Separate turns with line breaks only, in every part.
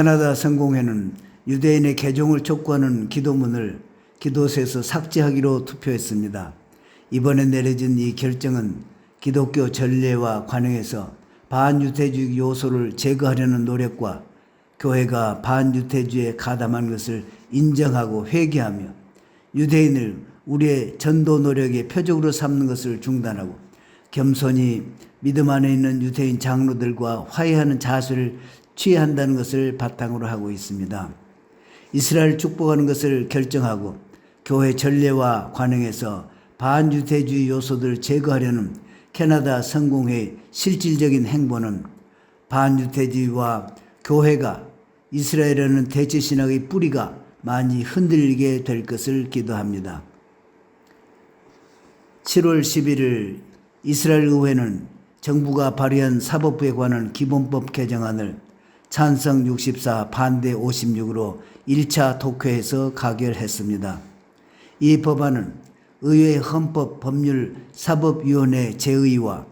캐나다 성공회는 유대인의 개종을 촉구하는 기도문을 기도서에서 삭제하기로 투표했습니다. 이번에 내려진 이 결정은 기독교 전례와 관행에서 반유태주의 요소를 제거하려는 노력과 교회가 반유태주의에 가담한 것을 인정하고 회개하며 유대인을 우리의 전도 노력의 표적으로 삼는 것을 중단하고 겸손히 믿음 안에 있는 유대인 장로들과 화해하는 자세를 취한다는 것을 바탕으로 하고 있습니다. 이스라엘 축복하는 것을 결정하고 교회 전례와 관행에서 반유대주의 요소들을 제거하려는 캐나다 성공회의 실질적인 행보는 반유대주의와 교회가 이스라엘에는 대체 신학의 뿌리가 많이 흔들리게 될 것을 기도합니다. 7월 11일 이스라엘 의회는 정부가 발의한 사법부에 관한 기본법 개정안을 찬성 64, 반대 56으로 1차 독회에서 가결했습니다. 이 법안은 의회 헌법 법률 사법위원회 재의와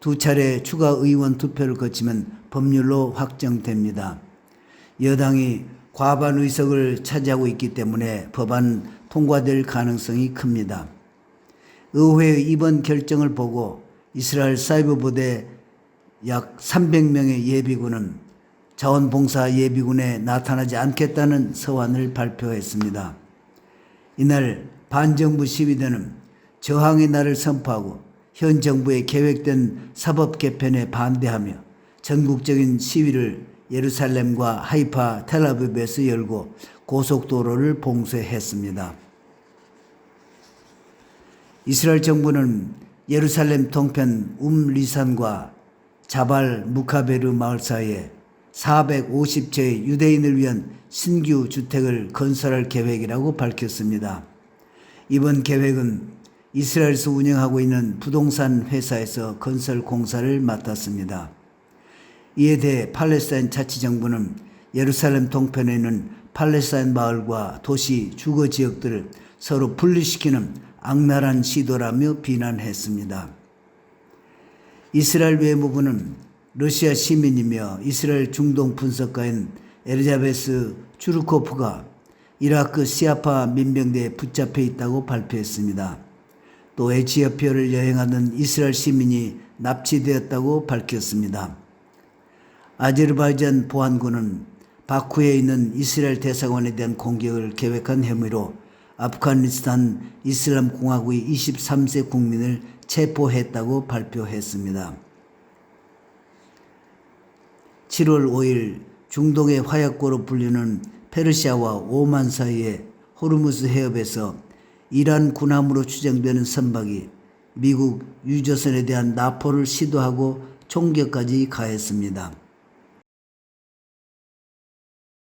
두 차례 추가 의원 투표를 거치면 법률로 확정됩니다. 여당이 과반 의석을 차지하고 있기 때문에 법안 통과될 가능성이 큽니다. 의회의 이번 결정을 보고 이스라엘 사이버 부대 약 300명의 예비군은 자원봉사 예비군에 나타나지 않겠다는 서한을 발표했습니다. 이날 반정부 시위대는 저항의 날을 선포하고 현 정부의 계획된 사법 개편에 반대하며 전국적인 시위를 예루살렘과 하이파, 텔아비브에서 열고 고속도로를 봉쇄했습니다. 이스라엘 정부는 예루살렘 동편 움 리산과 자발 무카베르 마을 사이에 450채의 유대인을 위한 신규 주택을 건설할 계획이라고 밝혔습니다. 이번 계획은 이스라엘에서 운영하고 있는 부동산 회사에서 건설 공사를 맡았습니다. 이에 대해 팔레스타인 자치정부는 예루살렘 동편에 있는 팔레스타인 마을과 도시 주거 지역들을 서로 분리시키는 악랄한 시도라며 비난했습니다. 이스라엘 외무부는 러시아 시민이며 이스라엘 중동 분석가인 에리자베스 주르코프가 이라크 시아파 민병대에 붙잡혀 있다고 발표했습니다. 또 에치오피아를 여행하던 이스라엘 시민이 납치되었다고 밝혔습니다. 아제르바이잔 보안군은 바쿠에 있는 이스라엘 대사관에 대한 공격을 계획한 혐의로 아프가니스탄 이슬람 공화국의 23세 국민을 체포했다고 발표했습니다. 7월 5일 중동의 화약고로 불리는 페르시아와 오만 사이의 호르무스 해협에서 이란 군함으로 추정되는 선박이 미국 유조선에 대한 납포를 시도하고 총격까지 가했습니다.